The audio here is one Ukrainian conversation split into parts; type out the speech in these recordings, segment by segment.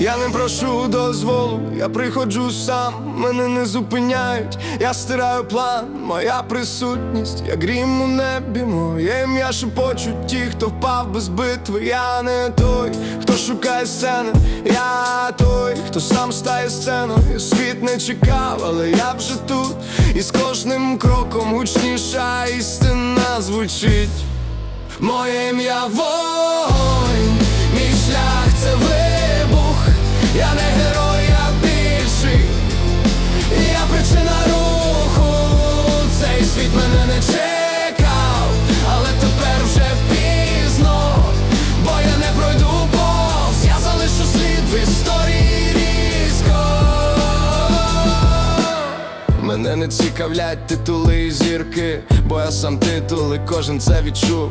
Я не прошу дозволу, я приходжу сам, мене не зупиняють, я стираю план, моя присутність, як грім у небі, моє ім'я шепочуть ті, хто впав без битви. Я не той, хто шукає сцени, я той, хто сам стає сценою. Світ не чекав, але я вже тут, і з кожним кроком гучніша істина звучить. Моє ім'я вогонь, bitch and I не цікавлять титули і зірки, бо я сам титул і кожен це відчув.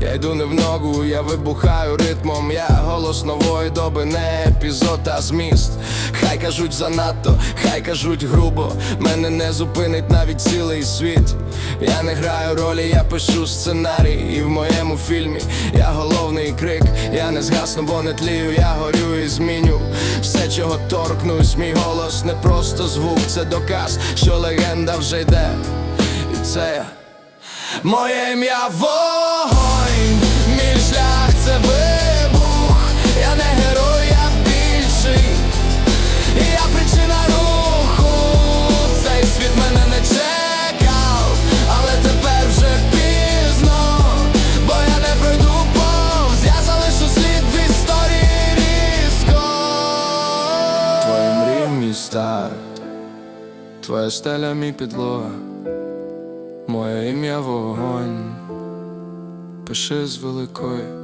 Я йду не в ногу, я вибухаю ритмом, я голос нової доби, не епізод, а зміст. Хай кажуть занадто, хай кажуть грубо, мене не зупинить навіть цілий світ. Я не граю ролі, я пишу сценарій, і в моєму фільмі я головний крик, я не згасну, бо не тлію, я горю і зміню чого торкнусь, мій голос не просто звук, це доказ, що легенда вже йде. І це. Моє ім'я твоя стеля мій підлога. Моє ім'я вогонь, пиши з великої